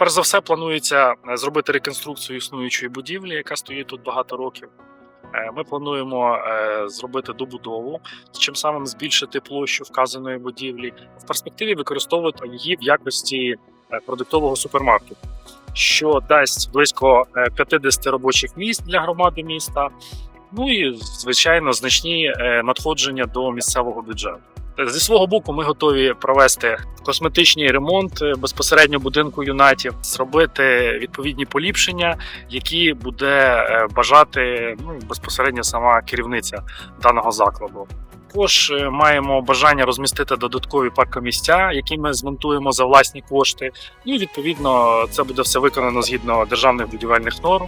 Перш за все, планується е, зробити реконструкцію існуючої будівлі, яка стоїть тут багато років. Е, Ми плануємо е, зробити добудову, чим самим збільшити площу вказаної будівлі, в перспективі використовувати її в якості продуктового супермаркету, що дасть близько е, 50 робочих місць для громади міста. Ну і звичайно значні надходження до місцевого бюджету. Зі свого боку, ми готові провести косметичний ремонт е, безпосередньо будинку юнатів, зробити відповідні поліпшення, які буде е, бажати ну, безпосередньо сама керівниця даного закладу. Також е, маємо бажання розмістити додаткові паркомістя, які ми змонтуємо за власні кошти. Ну і відповідно це буде все виконано згідно державних будівельних норм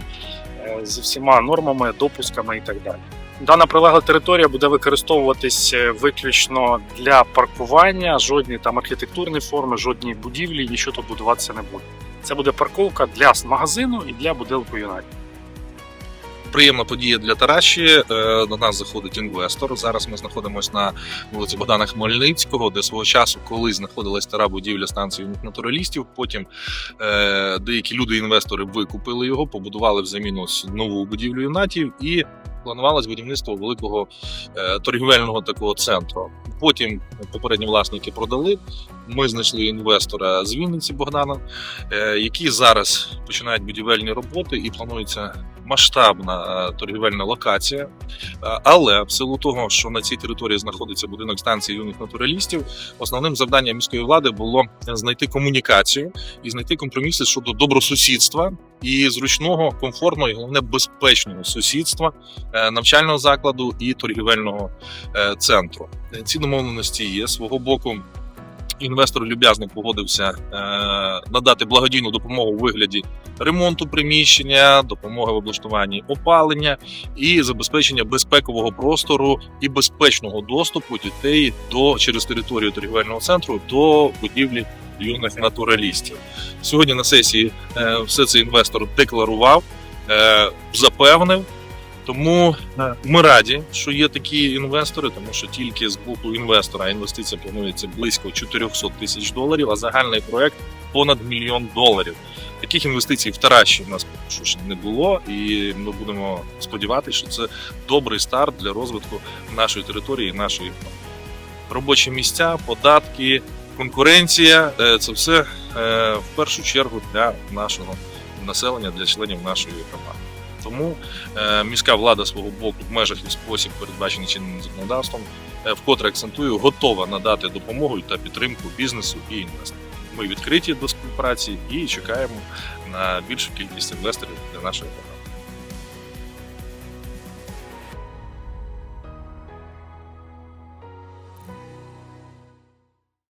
зі всіма нормами, допусками і так далі. Дана прилегла територія буде використовуватись е, виключно для паркування, жодні там архітектурні форми, жодні будівлі, нічого тут будуватися не буде. Це буде парковка для магазину і для будинку юнайтед. Приємна подія для Тараші. Е, До нас заходить інвестор. Зараз ми знаходимося на вулиці Богдана Хмельницького, де свого часу колись знаходилась стара будівля станції натуралістів. Потім е, деякі люди-інвестори викупили його, побудували в заміну ось нову будівлю юнатів і планувалось будівництво великого е, торгівельного такого центру. Потім попередні власники продали. Ми знайшли інвестора з Вінниці Богдана, е, які зараз починають будівельні роботи і планується масштабна е, торгівельна локація. Е, Але в силу того, що на цій території знаходиться будинок станції юних натуралістів, основним завданням міської влади було знайти комунікацію і знайти компроміси щодо добросусідства і зручного, комфортного і головне безпечного сусідства е, навчального закладу і торгівельного центру. Ці домовленості є свого боку. Інвестор люб'язно погодився е, надати благодійну допомогу у вигляді ремонту приміщення, допомоги в облаштуванні опалення і забезпечення безпекового простору і безпечного доступу дітей до через територію торгівельного центру до будівлі юних натуралістів. Сьогодні на сесії е, все це інвестор декларував, е, запевнив. Тому е, ми раді, що є такі інвестори, тому що тільки з боку інвестора інвестиція планується близько 400 тисяч доларів, а загальний проект понад мільйон доларів. Таких інвестицій в Тараші в нас поки що ще не було, і ми будемо сподіватися, що це добрий старт для розвитку нашої території, нашої робочі місця, податки, конкуренція е, це все е, в першу чергу для нашого населення, для членів нашої громади. Тому е, міська влада свого боку в межах і спосіб, передбачений чинним законодавством, е, вкотре акцентую, готова надати допомогу та підтримку бізнесу і інвесторам. Ми відкриті до співпраці і чекаємо на більшу кількість інвесторів для нашої програми.